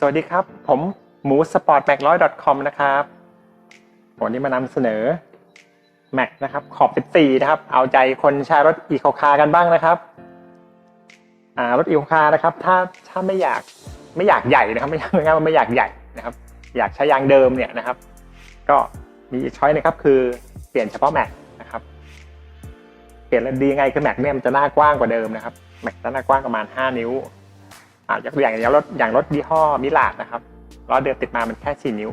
สวัสดีครับ ผมหมูสปอร์ตแม็กร้อยคอมนะครับ วันนี้มานำเสนอ Mac นะครับ ขอบ 14 นะครับ เอาใจคนใช้รถอีโคคากันบ้างนะครับอ่ารถอีโคคานะครับ ถ้าถ้าไม่อยากไม่อยากใหญ่นะครับ ไม่อยากง่ายว่าไม่อยากใหญ่นะครับ อยากใช้ยางเดิมเนี่ยนะครับ ก็มีช้อยนะครับคือเปลี่ยนเฉพาะ Mac นะครับ เปลี่ยนแล้วดีไงคือ Mac เนี่ยมันจะหน้ากว้างกว่าเดิมนะครับ Mac จะหน้ากว้างประมาณ 5 นิ้ว อ่ายกตัวอย่างอย่างรถอย่างรถยี่ห้อมิลาดนะครับล้อเดิมติดมามันแค่ 4 นิ้ว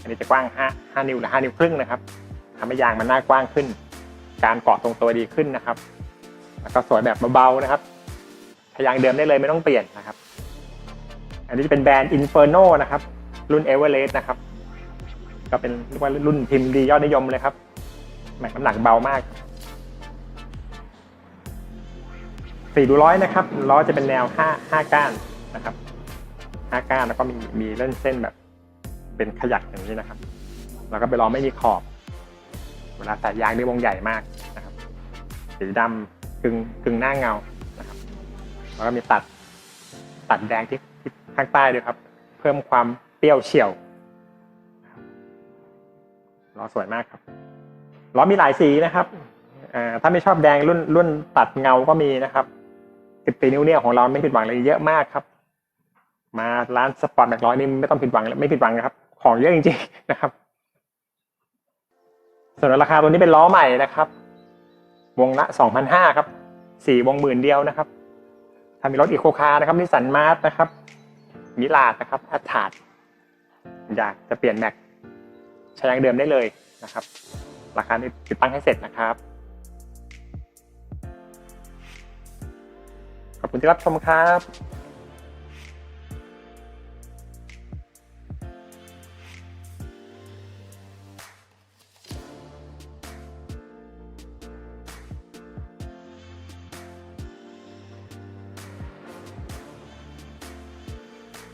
อันนี้จะกว้าง 5 5 นิ้วหรือ 5 นิ้วครึ่งนะครับทำให้ยางมันหน้ากว้างขึ้น การเกาะตรงตัวดีขึ้นนะครับ แล้วก็สวยแบบเบาๆนะครับถ้ายางเดิมได้เลยไม่ต้องเปลี่ยนนะครับ อันนี้จะเป็นแบรนด์ Inferno นะครับ รุ่น Everest นะครับ ก็เป็นเรียกว่ารุ่นพิมพ์ดียอดนิยมเลยครับแหมน้ำหนักเบามาก สี่ดูร้อยนะครับล้อจะเป็นแนวห้าห้าก้านนะครับห้าก้านแล้วก็มีมีเล่นเส้นแบบ เป็นขยักอย่างนี้นะครับ แล้วก็ไปนล้อไม่มีขอบ เวลาใส่ยางนี่วงใหญ่มากนะครับ สีดำกึ่งกึ่งหน้าเงานะครับ แล้วก็มีตัดตัดแดงที่ที่ข้างใต้ด้วยครับ เพิ่มความเปรี้ยวเฉียวล้อสวยมากครับล้อมีหลายสีนะครับอ่าถ้าไม่ชอบแดงรุ่นรุ่นตัดเงาก็มีนะครับ สิบปีนิ้วเนี่ยของเราไม่ผิดหวังเลยเยอะมากครับ มาร้านสปอร์ตแม็กร้อยนี่ไม่ต้องผิดหวังไม่ผิดหวังนะครับ ของเยอะจริงๆนะครับ ส่วนราคาตัวนี้เป็นล้อใหม่นะครับ วงละ2,500ครับสี่วงหมื่นเดียวนะครับถ้ามีรถอีโคคาร์นะครับนิสันมาร์สนะครับมิลาดนะครับอัตถาดอยากจะเปลี่ยนแม็กใช้ยางเดิมได้เลยนะครับ ราคานี้ติดตั้งให้เสร็จนะครับ คุณที่รับชมครับ